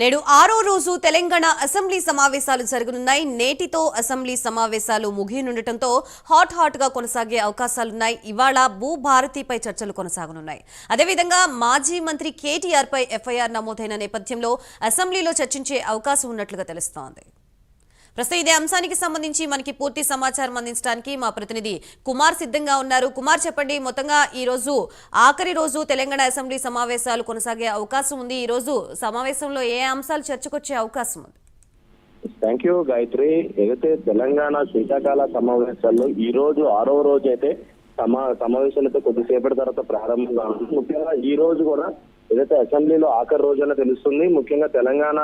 నేడు ఆరో రోజు తెలంగాణ అసెంబ్లీ సమావేశాలు జరగనున్నాయి. నేటితో అసెంబ్లీ సమావేశాలు ముగియనుండటంతో హాట్ హాట్గా కొనసాగే అవకాశాలున్నాయి. ఇవాళ భూభారతిపై చర్చలు కొనసాగనున్నాయి. అదేవిధంగా మాజీ మంత్రి కేటీఆర్ పై ఎఫ్ఐఆర్ నమోదైన నేపథ్యంలో అసెంబ్లీలో చర్చించే అవకాశం ఉన్నట్లుగా తెలుస్తోంది. ప్రస్తుతం ఇదే అంశానికి సంబంధించి మనకి పూర్తి సమాచారం అందించడానికి మా ప్రతినిధి కుమార్ సిద్ధంగా ఉన్నారు. కుమార్ చెప్పండి. మొత్తంగా ఈ రోజు ఆఖరి రోజు తెలంగాణ అసెంబ్లీ సమావేశాలు కొనసాగే అవకాశం ఉంది. ఈ రోజు సమావేశంలో ఏ అంశాలు చర్చకొచ్చే అవకాశం ఉంది? Thank you Gayatri. ఏదైతే తెలంగాణ శీతాకాల సమావేశాల్లో ఈ రోజు ఆరో రోజు అయితే సమా సమావేశాలతో కొద్దిసేపటి తర్వాత ప్రారంభంగా ఉంది ముఖ్యంగా ఈ రోజు కూడా ఏదైతే అసెంబ్లీలో ఆఖరి రోజున తెలుస్తుంది ముఖ్యంగా తెలంగాణ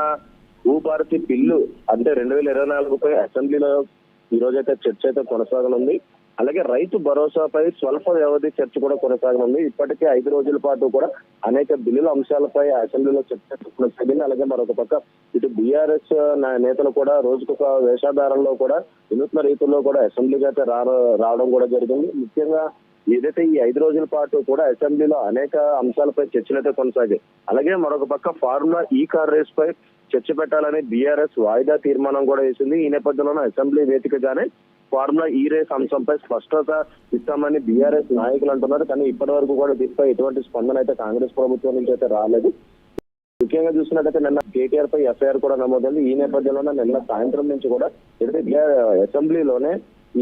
భూభారతి బిల్లు అంటే రెండు వేల ఇరవై నాలుగుపై అసెంబ్లీలో ఈ రోజు అయితే చర్చ అయితే కొనసాగనుంది. అలాగే రైతు భరోసాపై స్వల్ప వ్యవధి చర్చ కూడా కొనసాగనుంది. ఇప్పటికే ఐదు రోజుల పాటు కూడా అనేక బిల్లుల అంశాలపై అసెంబ్లీలో చర్చ కొనసాగింది. అలాగే మరొక పక్క ఇటు బీఆర్ఎస్ నేతలు కూడా రోజుకొక వేషాధారంలో కూడా వినూత్న రీతిలో కూడా అసెంబ్లీకి అయితే రా- రావడం కూడా జరిగింది. ముఖ్యంగా ఏదైతే ఈ ఐదు రోజుల పాటు కూడా అసెంబ్లీలో అనేక అంశాలపై చర్చలు అయితే కొనసాగాయి. అలాగే మరొక పక్క ఫార్ములా ఈ కార్ రేస్ పై చర్చ పెట్టాలని బీఆర్ఎస్ వాయిదా తీర్మానం కూడా వేసింది. ఈ నేపథ్యంలోనే అసెంబ్లీ వేదికగానే ఫార్ములా ఈ రేస్ అంశంపై స్పష్టత ఇస్తామని బీఆర్ఎస్ నాయకులు అంటున్నారు. కానీ ఇప్పటి వరకు కూడా దీనిపై ఎటువంటి స్పందన అయితే కాంగ్రెస్ ప్రభుత్వం నుంచి అయితే రాలేదు. ముఖ్యంగా చూసినట్టయితే నిన్న కేటీఆర్ పై ఎఫ్ఐఆర్ కూడా నమోదైంది. ఈ నేపథ్యంలోనే నిన్న సాయంత్రం నుంచి కూడా అసెంబ్లీలోనే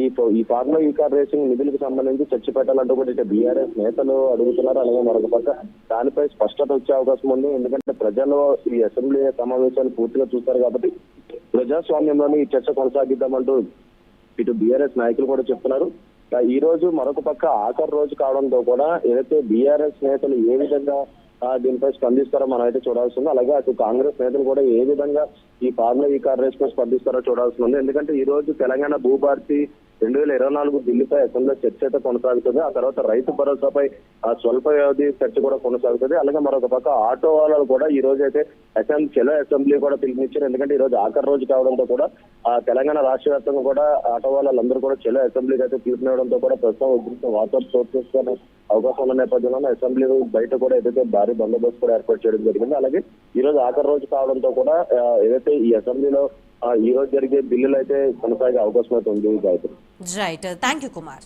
ఈ ఈ ఫార్ములా ఈ కార్ రేసింగ్ నిధులకు సంబంధించి చర్చ పెట్టాలంటూ కూడా బీఆర్ఎస్ నేతలు అడుగుతున్నారు. అలాగే మరొక పక్క దానిపై స్పష్టత వచ్చే అవకాశం ఉంది. ఎందుకంటే ప్రజలు ఈ అసెంబ్లీ సమావేశాలు పూర్తిగా చూస్తారు కాబట్టి ప్రజాస్వామ్యంలోని ఈ చర్చ కొనసాగిద్దామంటూ ఇటు బీఆర్ఎస్ నాయకులు కూడా చెప్తున్నారు. ఈ రోజు మరొక పక్క ఆఖరి రోజు కావడంతో కూడా ఏదైతే బీఆర్ఎస్ నేతలు ఏ విధంగా దీనిపై స్పందిస్తారో మనం అయితే చూడాల్సి ఉంది. అలాగే అటు కాంగ్రెస్ నేతలు కూడా ఏ విధంగా ఈ ఫార్ములా ఈ కార్ రేస్ పై స్పందిస్తారో చూడాల్సి ఉంది. ఎందుకంటే ఈ రోజు తెలంగాణ భూభారతి రెండు వేల ఇరవై నాలుగు ఢిల్లీపై అసెంబ్లీలో చర్చ అయితే కొనసాగుతుంది. ఆ తర్వాత రైతు భరోసాపై ఆ స్వల్ప వ్యవధి చర్చ కూడా కొనసాగుతుంది. అలాగే మరొక పక్క ఆటో వాళ్ళు కూడా ఈ రోజు అయితే అసెంబ్లీ చెలో అసెంబ్లీ కూడా పిలుపునిచ్చారు. ఎందుకంటే ఈ రోజు ఆఖరి రోజు కావడంతో కూడా ఆ తెలంగాణ రాష్ట్ర వ్యాప్తంగా కూడా ఆటో వాళ్ళందరూ కూడా చెలో అసెంబ్లీకి అయితే పిలుపునివ్వడంతో కూడా ప్రస్తుతం ఉద్రిక్త వాట్సాప్ చోటు అవకాశం ఉన్న నేపథ్యంలో అసెంబ్లీ బయట కూడా ఏదైతే భారీ బందోబస్తు కూడా ఏర్పాటు చేయడం జరిగింది అలాగే ఈ రోజు ఆఖరి రోజు కావడంతో కూడా ఏదైతే ఈ అసెంబ్లీలో ఈ రోజు జరిగే బిల్లులు అయితే కొనసాగే అవకాశం అయితే ఉంది Gayatri. Right thank you Kumar